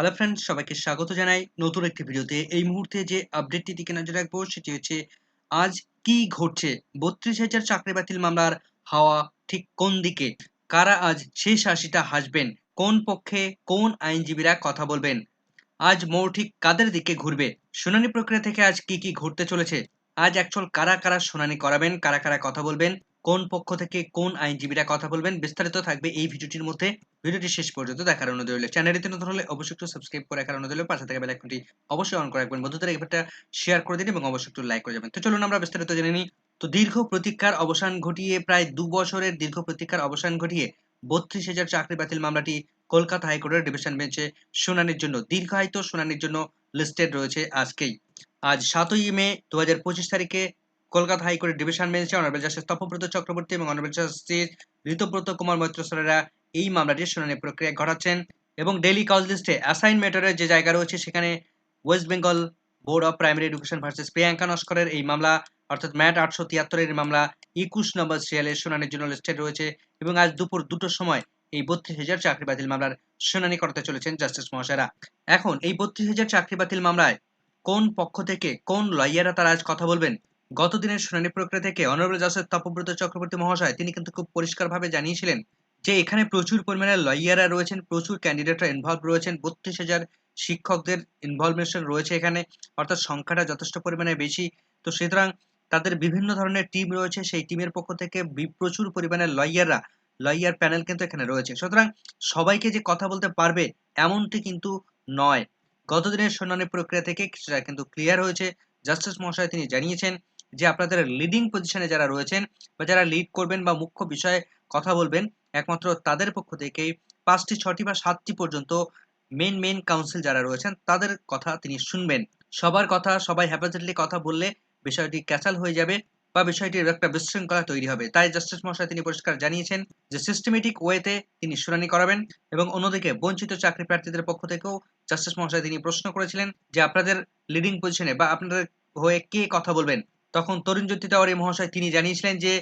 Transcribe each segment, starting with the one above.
Hello friends সবাইকে স্বাগত জানাই নতুন একটি ভিডিওতে। এই মুহূর্তে যে আপডেটটি দিকে নজর রাখব, সেটি হচ্ছে, আজ কি ঘটছে? বত্রিশ হাজার চাকরি বাতিল মামলার হাওয়া ঠিক কোন দিকে? কারা আজ শেষ হাসিটা হাসবেন? কোন পক্ষে কোন আইনজীবীরা কথা বলবেন? আজ মোড় ঠিক কাদের দিকে ঘুরবে? শুনানি প্রক্রিয়া থেকে আজ কি কি ঘটতে চলেছে? আজ অ্যাকচুয়াল কারা কারা শুনানি করাবেন? কারা কারা কথা বলবেন? কোন পক্ষ থেকে কোন আইনজীবীরা কথা বলবেন? বিস্তারিত থাকবে এই ভিডিওটির মধ্যে। ভিডিওটি শেষ পর্যন্ত দেখার অনুরোধ রইল। চ্যানেলটিতে নতুন হলে অবশ্যই একটু সাবস্ক্রাইব করে রাখার অনুরোধ রইল। পাশে থাকা বেল আইকনটি অবশ্যই অন করে রাখবেন। বন্ধুদের এবারটা শেয়ার করে দিন এবং অবশ্যই একটু লাইক করে যাবেন। তো চলুন আমরা বিস্তারিত জেনে নিই। তো দীর্ঘ প্রতীক্ষার অবসান ঘটিয়ে প্রায় দু বছরের দীর্ঘ প্রতীক্ষার অবসান ঘটিয়ে বত্রিশ হাজার চাকরি বাতিল মামলাটি কলকাতা হাইকোর্টের ডিভিশন বেঞ্চে শুনানির জন্য, দীর্ঘায়িত শুনানির জন্য লিস্টেড রয়েছে আজকেই। আজ সাতই মে দু হাজার পঁচিশ তারিখে কলকাতা হাইকোর্টের ডিভিশন বেঞ্চে অনারেবল জাস্টিস তপব্রত চক্রবর্তী এবং অনারেবল জাস্টিস ঋতব্রত কুমার মৈত্র সরেরা এই মামলাটির শুনানি প্রক্রিয়া ঘটাচ্ছেন এবং ডেলি কজ লিস্টে অ্যাসাইন ম্যাটারের যে জায়গা রয়েছে সেখানে West Bengal Board of Primary Education versus Priyanka নস্করের এই মামলা, অর্থাৎ ম্যাট আটশো তিয়াত্তরের মামলা, একুশ নম্বর সিরিয়ালের শুনানির জন্য লিস্টেড রয়েছে এবং আজ দুপুর দুটোর সময় এই বত্রিশ হাজার চাকরি বাতিল মামলার শুনানি করতে চলেছেন জাস্টিস মহাশয়রা। এখন এই বত্রিশ হাজার চাকরি বাতিল মামলায় কোন পক্ষ থেকে কোন লয়াররা তারা আজ কথা বলবেন? গত দিনের শুনানি প্রক্রিয়া থেকে অনারেবল জাস্টিস তপব্রত চক্রবর্তী মহাশয়, তিনি কিন্তু খুব পরিষ্কারভাবে জানিয়েছিলেন যে এখানে প্রচুর পরিমাণে লয়াররা রয়েছেন, প্রচুর ক্যান্ডিডেটরা ইনভলভ রয়েছেন, বত্রিশ হাজার শিক্ষকদের ইনভলভমেন্ট রয়েছে এখানে, অর্থাৎ সংখ্যাটা যথেষ্ট পরিমাণে বেশি। তো সুতরাং তাদের বিভিন্ন ধরনের টিম রয়েছে, সেই টিমের পক্ষ থেকে প্রচুর পরিমাণে লয়াররা, লয়ার প্যানেল কিন্তু এখানে রয়েছে। সুতরাং সবাইকে যে কথা বলতে পারবে এমনটি কিন্তু নয়। গতদিনের শুনানি প্রক্রিয়া থেকে কিছুটা কিন্তু ক্লিয়ার হয়েছে। জাস্টিস মহাশয় তিনি জানিয়েছেন যে আপনাদের লিডিং পজিশনে যারা রয়েছেন বা যারা লিড করবেন বা মুখ্য বিষয়ে কথা বলবেন, একমাত্র তাদের পক্ষ থেকেই পাঁচটি ছটি বা সাতটি পর্যন্ত মেন মেন কাউন্সিল যারা রয়েছেন, তাদের কথা তিনি শুনবেন। সবার কথা, সবাই হ্যাপাজেটলি কথা বললে বিষয়টি ক্যাচাল হয়ে যাবে বা বিষয়টির একটা বিশৃঙ্খলা তৈরি হবে। তাই জাস্টিস মহাশয় তিনি পরিষ্কার জানিয়েছেন যে সিস্টেমেটিক ওয়েতে তিনি শুনানি করাবেন এবং অন্যদিকে বঞ্চিত চাকরি প্রার্থীদের পক্ষ থেকেও জাস্টিস মহাশয় তিনি প্রশ্ন করেছিলেন যে আপনাদের লিডিং পজিশনে বা আপনাদের হয়ে কে কথা বলবেন? তখন তরুণ জ্যোতি তেওয়ারি মহাশয় তিনি জানিয়েছিলেন যে,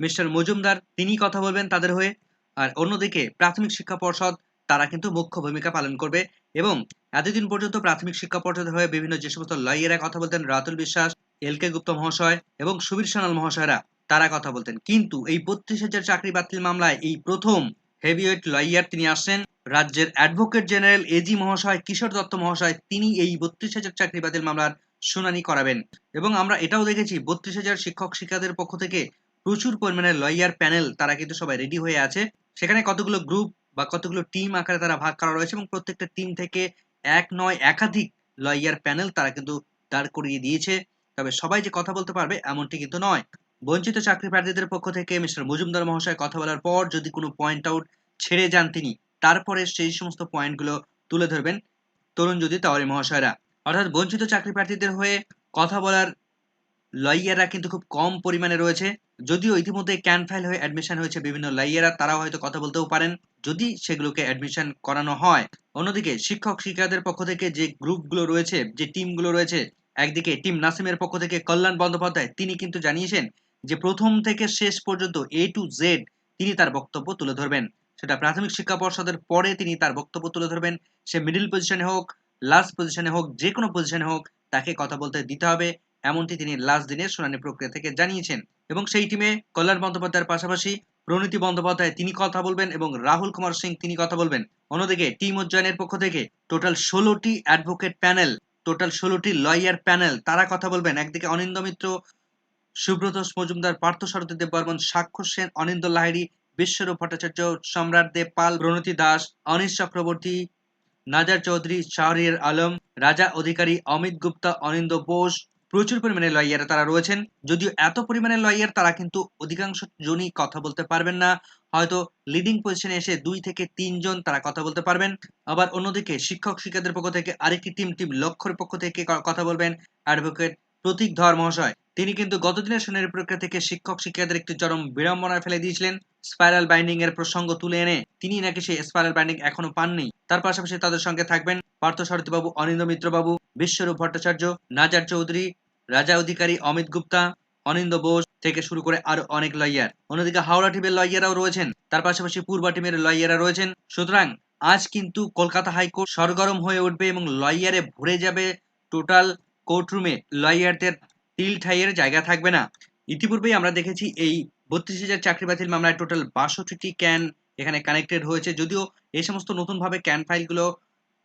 মিস্টার মজুমদার তিনি কথা বলবেন তাদের হয়ে, আর অন্যদিকে প্রাথমিক শিক্ষা পর্ষদ, তারা কিন্তু মুখ্য ভূমিকা পালন করবে এবং এতদিন পর্যন্ত প্রাথমিক শিক্ষা পর্ষদের হয়ে বিভিন্ন যে সমস্ত লয়াররা কথা বলতেন, রাতুল বিশ্বাস, এল কে গুপ্ত মহাশয় এবং সুবীর সোনাল মহাশয়রা, তারা কথা বলতেন। কিন্তু এই বত্রিশ হাজার চাকরি বাতিল মামলায় এই প্রথম হেভিওয়েট লয়ার তিনি আসছেন। রাজ্যের অ্যাডভোকেট জেনারেল এজি মহাশয়, কিশোর দত্ত মহাশয়, তিনি এই বত্রিশ হাজার চাকরি বাতিল মামলার শুনানি করাবেন। এবং আমরা এটাও দেখেছি, বত্রিশ হাজার শিক্ষক শিক্ষাদের পক্ষ থেকে প্রচুর পরিমাণে লয়ার প্যানেল তারা কিন্তু সবাই রেডি হয়ে আছে। সেখানে কতগুলো গ্রুপ বা কতগুলো টিম আকারে তারা ভাগ করা রয়েছে এবং প্রত্যেকটা টিম থেকে এক নয় একাধিক লয়ার প্যানেল তারা কিন্তু দাঁড় করিয়ে দিয়েছে। তবে সবাই যে কথা বলতে পারবে এমনটি কিন্তু নয়। বঞ্চিত চাকরি প্রার্থীদের পক্ষ থেকে মিস্টার মজুমদার মহাশয় কথা বলার পর যদি কোনো পয়েন্ট আউট ছেড়ে যান তিনি, তারপরে সেই সমস্ত পয়েন্টগুলো তুলে ধরবেন। তরুণ যদি তাওয়ারি মহাশয়রা। অর্থাৎ বঞ্চিত চাকরি প্রার্থীদের হয়ে কথা বলার লয়াররা কিন্তু খুব কম পরিমাণে রয়েছে। যদিও ইতিমধ্যে ক্যান ফাইল হয়ে অ্যাডমিশন হয়েছে বিভিন্ন লাইয়ারা তারাও হয়তো কথা বলতেও পারেন যদি সেগুলোকে অ্যাডমিশন করানো হয়। অন্যদিকে শিক্ষক শিক্ষাদের পক্ষ থেকে যে গ্রুপগুলো রয়েছে, যে টিমগুলো রয়েছে, একদিকে টিম নাসিমের পক্ষ থেকে কল্যাণ বন্দ্যোপাধ্যায়, তিনি কিন্তু জানিয়েছেন যে প্রথম থেকে শেষ পর্যন্ত এ টু জেড তিনি তার বক্তব্য তুলে ধরবেন। সেটা প্রাথমিক শিক্ষা পর্ষদের পরে তিনি তার বক্তব্য তুলে ধরবেন। সে মিডিল পজিশনে হোক লাস্ট পজিশনে হোক যে কোনো পজিশনে হোক, তাকে কথা বলতে দিতে হবে। এমনটি তিনি লাস্ট দিনের শুনানি প্রক্রিয়া থেকে জানিয়েছেন। এবং সেই টিমে কল্যাণ বন্দ্যোপাধ্যায়ের পাশাপাশি প্রণীতি বন্দ্যোপাধ্যায় তিনি কথা বলবেন এবং রাহুল কুমার সিং তিনি কথা বলবেন। অন্যদিকে টিম উজ্জয়নের পক্ষ থেকে টোটাল ষোলোটি অ্যাডভোকেট প্যানেল টোটাল ষোলোটি লয়ার প্যানেল তারা কথা বলবেন। একদিকে অনিন্দ মিত্র, সুব্রত মজুমদার, পার্থ সারথী দেব বর্মন সাক্ষর সেন অনিন্দ লাহিড়ী, বিশ্বরূপ ভট্টাচার্য, সম্রাট দেব পাল প্রণতি দাস, অনিশ চক্রবর্তী নাজার চৌধুরী, শাহরিয়ার আলম, রাজা অধিকারী অমিত গুপ্তা অনিন্দ বোস, প্রচুর পরিমাণে লয়ার তারা রয়েছেন। যদিও এত পরিমাণে লয়ার তারা কিন্তু অধিকাংশ জনই কথা বলতে পারবেন না। হয়তো লিডিং পজিশনে এসে দুই থেকে তিনজন তারা কথা বলতে পারবেন। আবার অন্যদিকে শিক্ষক শিক্ষকদের পক্ষ থেকে আরেকটি টিম টিম লক্ষ্যের পক্ষ থেকে কথা বলবেন অ্যাডভোকেট প্রতীক ধর মহাশয়। তিনি কিন্তু গতদিনের শুনানি প্রক্রিয়া থেকে শিক্ষক শিক্ষাদের একটি চরম বিড়ম্বনায় ফেলে দিয়েছিলেন। স্পাইরাল বাইন্ডিং এর প্রসঙ্গ তুলে এনে তিনি নাকি সেই স্পাইরাল বাইন্ডিং এখনও পাননি। তার পাশাপাশি তাদের সঙ্গে থাকবেন পার্থ সারথী বাবু অনিন্দ মিত্র বাবু বিশ্বরূপ ভট্টাচার্য, নাজার চৌধুরী, রাজা অধিকারী অমিত গুপ্তা, অনিন্দ বোস থেকে শুরু করে আরও অনেক লয়ার। অন্যদিকে হাওড়া টিমের লয়াররাও রয়েছেন। তার পাশাপাশি পূর্বা টিমের লয়াররা রয়েছেন। সুতরাং আজ কিন্তু কলকাতা হাইকোর্ট সরগরম হয়ে উঠবে এবং লয়ারে ভরে যাবে টোটাল কোর্টরুমে লয়ারদের তিল ঠাইয়ের জায়গা থাকবে না। ইতিপূর্বেই আমরা দেখেছি এই বত্রিশ হাজার চাকরি বাতিল মামলায় টোটাল বাষট্টিটি ক্যান এখানে কানেক্টেড হয়েছে। যদিও এই সমস্ত নতুনভাবে ক্যান ফাইলগুলো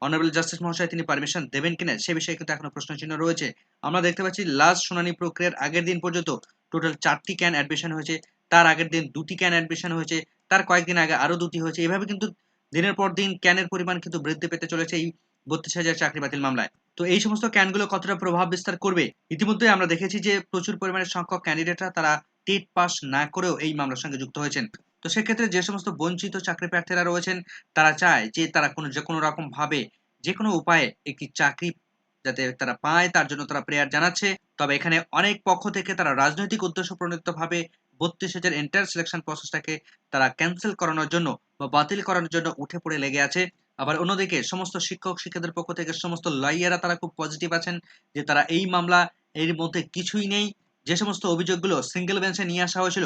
অনারেবল জাস্টিস মহাশয় তিনি পারমিশন দেবেন কিনা সে বিষয়ে কিন্তু এখনও প্রশ্ন চিহ্ন রয়েছে। আমরা দেখতে পাচ্ছি লাস্ট শুনানি প্রক্রিয়ার আগের দিন পর্যন্ত টোটাল চারটি ক্যান অ্যাডমিশন হয়েছে। তার আগের দিন দুটি ক্যান অ্যাডমিশন হয়েছে। তার কয়েকদিন আগে আরও দুটি হয়েছে। এভাবে কিন্তু দিনের পর দিন ক্যানের পরিমাণ কিন্তু বৃদ্ধি পেতে চলেছে। এই বত্রিশ হাজার চাকরি বাতিল মামলায়। তো এই সমস্ত ক্যানগুলো কতটা প্রভাব বিস্তার করবে? ইতিমধ্যে আমরা দেখেছি যে প্রচুর পরিমাণে সংখ্যক ক্যান্ডিডেটরা তারা টেট পাস না করেও এই মামলার সঙ্গে যুক্ত হয়েছেন। তো সেক্ষেত্রে যে সমস্ত বঞ্চিত চাকরি প্রার্থীরা রয়েছেন, তারা চায় যে তারা কোনো যে কোনো রকম ভাবে যে কোনো উপায়ে একটি চাকরি যাতে তারা পায়, তার জন্য তারা প্রেয়ার জানাচ্ছে। তবে এখানে অনেক পক্ষ থেকে তারা রাজনৈতিক উদ্দেশ্য প্রণীত ভাবে বত্রিশ হাজার এন্টার সিলেকশন প্রসেসটাকে তারা ক্যান্সেল করানোর জন্য বা বাতিল করানোর জন্য উঠে পড়ে লেগে আছে। আবার অন্যদিকে সমস্ত শিক্ষক শিক্ষকদের পক্ষ থেকে সমস্ত লয়াররা তারা খুব পজিটিভ আছেন যে তারা এই মামলা এর মধ্যে কিছুই নেই। যে সমস্ত অভিযোগগুলো সিঙ্গেল বেঞ্চে নিয়ে আসা হয়েছিল,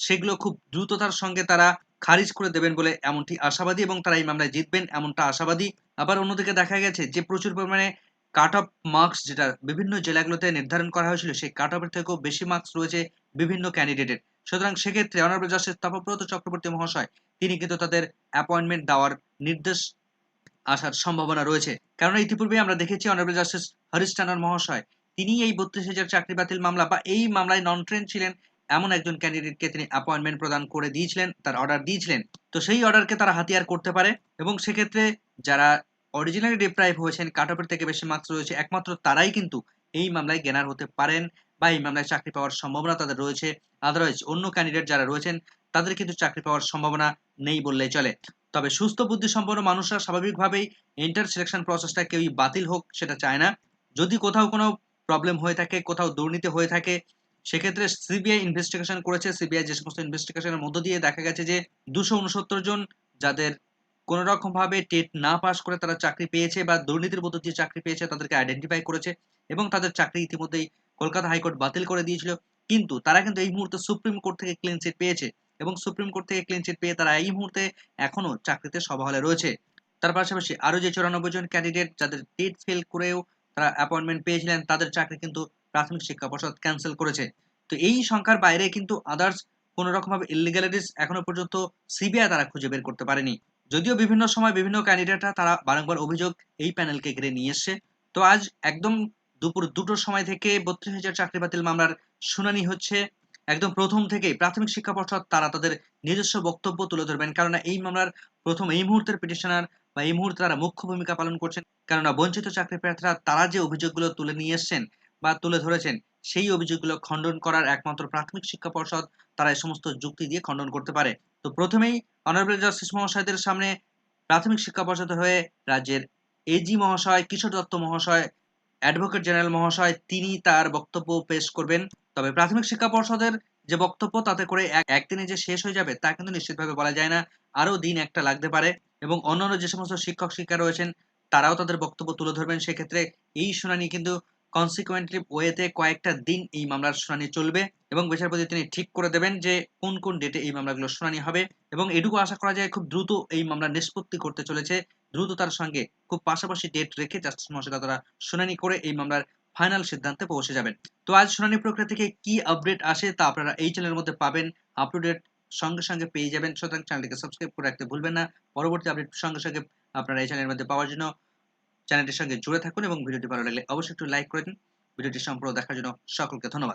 সেগুলো খুব দ্রুততার সঙ্গে তারা খারিজ করে দেবেন বলে এমনটি আশাবাদী এবং তারা এই মামলায় জিতবেন এমনটা আশাবাদী। আবার অন্যদিকে দেখা গেছে যে প্রচুর পরিমাণে কাট অফ মার্কস যেটা বিভিন্ন জেলাগুলোতে নির্ধারণ করা হয়েছিল, সেই কাট অফের থেকেও বেশি মার্কস রয়েছে বিভিন্ন ক্যান্ডিডেটের সুতরাং সেক্ষেত্রে অনারেবল জাস্টিস তপব্রত চক্রবর্তী মহাশয়, তিনি কিন্তু তাদের অ্যাপয়েন্টমেন্ট দেওয়ার নির্দেশ আসার সম্ভাবনা রয়েছে। কারণ ইতিপূর্বে আমরা দেখেছি অনারেবল জাস্টিস হরিশ টানার মহাশয় তিনি এই বত্রিশ হাজার চাকরি বাতিল মামলা বা এই মামলায় নন ট্রেন ছিলেন, এমন একজন ক্যান্ডিডেটকে তিনি অ্যাপয়েন্টমেন্ট প্রদান করে দিয়েছিলেন, তার অর্ডার দিয়েছিলেন। তো সেই অর্ডারকে তারা হাতিয়ার করতে পারে এবং সেক্ষেত্রে যারা অরিজিনালি ডিপ্রাইভ হয়েছেন কাট অফের থেকে বেশি মার্কস রয়েছে, একমাত্র তারাই কিন্তু এই মামলায় গেনার হতে পারেন বা এই মামলায় চাকরি পাওয়ার সম্ভাবনা তাদের রয়েছে। আদারওয়াইজ অন্য ক্যান্ডিডেট যারা রয়েছেন, তাদের কিন্তু চাকরি পাওয়ার সম্ভাবনা নেই বললেই চলে। তবে সুস্থ বুদ্ধি সম্পন্ন মানুষরা স্বাভাবিকভাবেই ইন্টার সিলেকশন প্রসেসটা কেউই বাতিল হোক সেটা চায় না। যদি কোথাও কোনো প্রবলেম হয়ে থাকে, কোথাও দুর্নীতি হয়ে থাকে, সেক্ষেত্রে সিবিআই ইনভেস্টিগেশন করেছে। সিবিআই যে সমস্ত ইনভেস্টিগেশনের মধ্য দিয়ে দেখা গেছে যে দুশো উনসত্তর জন যাদের কোন রকম ভাবে টেট না পাস করে তারা চাকরি পেয়েছে বা দুর্নীতির মধ্য দিয়ে চাকরি পেয়েছে, তাদেরকে আইডেন্টিফাই করেছে এবং তাদের চাকরি ইতিমধ্যেই কলকাতা হাইকোর্ট বাতিল করে দিয়েছিল। কিন্তু তারা কিন্তু এই মুহূর্তে সুপ্রিম কোর্ট থেকে ক্লিন চিট পেয়েছে। এবং সুপ্রিম কোর্ট থেকে ক্লিন চিট পেয়ে তারা এই মুহূর্তে এখনও চাকরিতে সবহলে রয়েছে। তার পাশাপাশি আরও যে চুরানব্বই জন ক্যান্ডিডেট যাদের টেট ফেল করেও তারা অ্যাপয়েন্টমেন্ট পেয়েছিলেন, তাদের চাকরি কিন্তু প্রাথমিক শিক্ষা পর্ষদ ক্যান্সেল করেছে। তো এই সংখ্যার বাইরে কিন্তু আদার্স কোন রকম ভাবে ইলিগ্যালিটিস এখনও পর্যন্ত সিবিআই তারা খুঁজে বের করতে পারেনি। যদিও বিভিন্ন সময় বিভিন্ন ক্যান্ডিডেটরা তারা বারংবার অভিযোগ এই প্যানেলকে ঘিরে নিয়ে এসছে। তো আজ একদম দুপুর দুটোর সময় থেকে বত্রিশ হাজার চাকরি বাতিল মামলার শুনানি হচ্ছে। একদম প্রথম থেকেই প্রাথমিক শিক্ষা পর্ষদ তারা তাদের নিজস্ব বক্তব্য তুলে ধরবেন। কেননা এই মামলার প্রথম এই মুহূর্তের পিটিশনার বা এই মুহূর্তে তারা মুখ্য ভূমিকা পালন করছেন। কেননা বঞ্চিত চাকরি প্রার্থীরা তারা যে অভিযোগগুলো তুলে নিয়ে এসছেন বা তুলে ধরেছেন, সেই অভিযোগগুলো খণ্ডন করার একমাত্র প্রাথমিক শিক্ষা পর্ষদ তারা এই সমস্ত যুক্তি দিয়ে খণ্ডন করতে পারে। তো প্রথমেই অনারেবল জাস্টিস মহাশয়দের সামনে প্রাথমিক শিক্ষা পর্ষদের হয়ে রাজ্যের এজি মহাশয়, কিশোর দত্ত মহাশয় অ্যাডভোকেট জেনারেল মহাশয়, তিনি তার বক্তব্য পেশ করবেন। তবে প্রাথমিক শিক্ষা পর্ষদের যে বক্তব্য, তাতে করে একদিনে যে শেষ হয়ে যাবে, তা কিন্তু নিশ্চিতভাবে বলা যায় না। আরও দিন একটা লাগতে পারে এবং অন্যান্য যে সমস্ত শিক্ষক শিক্ষা রয়েছেন, তারাও তাদের বক্তব্য তুলে ধরবেন। সেক্ষেত্রে এই শুনানি কিন্তু কনসিকুয়েন্টলি ওয়েতে কয়েকটা দিন এই মামলার শুনানি চলবে এবং বিচারপতি তিনি ঠিক করে দেবেন যে কোন কোন ডেটে এই মামলাগুলো শুনানি হবে এবং এটুকু আশা করা যায় খুব দ্রুত এই মামলা নিষ্পত্তি করতে চলেছে। দ্রুততার সঙ্গে খুব পাশাপাশি ডেট রেখে জাস্টিস মহাশয় তারা শুনানি করে এই মামলার ফাইনাল সিদ্ধান্তে পৌঁছে যাবেন। তো আজ শুনানি প্রক্রিয়া থেকে কি আপডেট আসে তা আপনারা এই চ্যানেলের মধ্যে পাবেন। আপ টু ডেট সঙ্গে সঙ্গে পেয়ে যাবেন। সুতরাং চ্যানেলটিকে সাবস্ক্রাইব করে রাখতে ভুলবেন না। পরবর্তী আপডেট সঙ্গে সঙ্গে আপনারা এই চ্যানেলের মধ্যে পাওয়ার জন্য চ্যানেলটির সঙ্গে জুড়ে থাকুন এবং ভিডিওটি ভালো লাগলে অবশ্যই একটু লাইক করে দিন। ভিডিওটি সম্পূর্ণ দেখার জন্য সকলকে ধন্যবাদ।